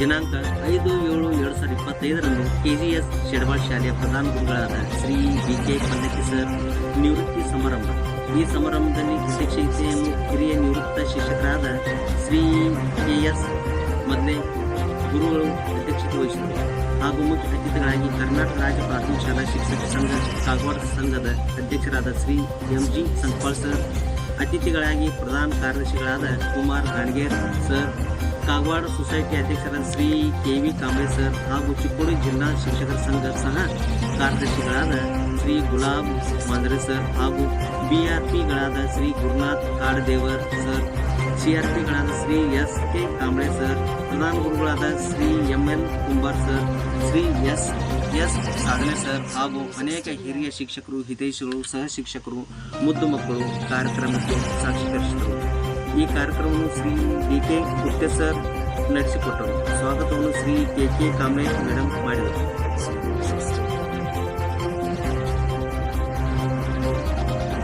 ದಿನಾಂಕ ಐದು ಏಳು ಎರಡು ಸಾವಿರದ ಇಪ್ಪತ್ತೈದರಂದು ಕೆಜಿಎಸ್ ಶೆಡವಾಳ್ ಶಾಲೆಯ ಪ್ರಧಾನ ಗುರುಗಳಾದ Shri B K Pallakki sir ನಿವೃತ್ತಿ ಸಮಾರಂಭ. ಈ ಸಮಾರಂಭದಲ್ಲಿ ಶಿಕ್ಷಕಿಯನ್ನು ಹಿರಿಯ ನಿವೃತ್ತ ಶಿಕ್ಷಕರಾದ ಶ್ರೀ ಕೆ ಎಸ್ ಮೊದಲೇ ಗುರುಗಳು ಅಧ್ಯಕ್ಷತೆ ವಹಿಸಿದರು ಹಾಗೂ ಮುಖ್ಯ ಅತಿಥಿಗಳಾಗಿ ಕರ್ನಾಟಕ ರಾಜ್ಯ ಪ್ರಾಥಮಿಕ ಶಾಲಾ ಶಿಕ್ಷಕ ಸಂಘ, ಕಾಗವಾಡ ಸಂಘದ ಅಧ್ಯಕ್ಷರಾದ Shri M G Sankpal sir ಅತಿಥಿಗಳಾಗಿ ಪ್ರಧಾನ ಕಾರ್ಯದರ್ಶಿಗಳಾದ ಕುಮಾರ್ ಗಾಣಗೇರ್ ಸರ್ ಕಾಗವಾಡ ಸೊಸೈಟಿ ಅಧ್ಯಕ್ಷರಾದ Shri K V Kamble sir ಹಾಗೂ ಚಿಕ್ಕೋಡಿ ಜಿಲ್ಲಾ ಶಿಕ್ಷಕರ ಸಂಘದ ಸಹ ಕಾರ್ಯದರ್ಶಿಗಳಾದ ಶ್ರೀ ಗುಲಾಬ್ ಮಾಂದ್ರೆ, ಸರ್ ಹಾಗೂ ಬಿಆರ್ಪಿಗಳಾದ Shri Gurunath Kadadevar, sir ಸಿಆರ್ಪಿಗಳಾದ Shri S K Kamble sir ಪ್ರಧಾನ ಗುರುಗಳಾದ Shri M L Kumbar, sir Shri S S, ಸಾಧನೆ ಸರ್ ಹಾಗೂ ಅನೇಕ ಹಿರಿಯ ಶಿಕ್ಷಕರು, ಹಿತೈಷಿಗಳು, ಸಹ ಶಿಕ್ಷಕರು, ಮುದ್ದು ಮಕ್ಕಳು ಕಾರ್ಯಕ್ರಮಕ್ಕೆ ಸಾಕ್ಷೀಕರಿಸಿದರು ಈ ಕಾರ್ಯಕ್ರಮವನ್ನು Shri D K Gupte sir ನಡೆಸಿಕೊಟ್ಟರು. ಸ್ವಾಗತವನ್ನು Shri K K Kamble madam ಮಾಡಿದರು.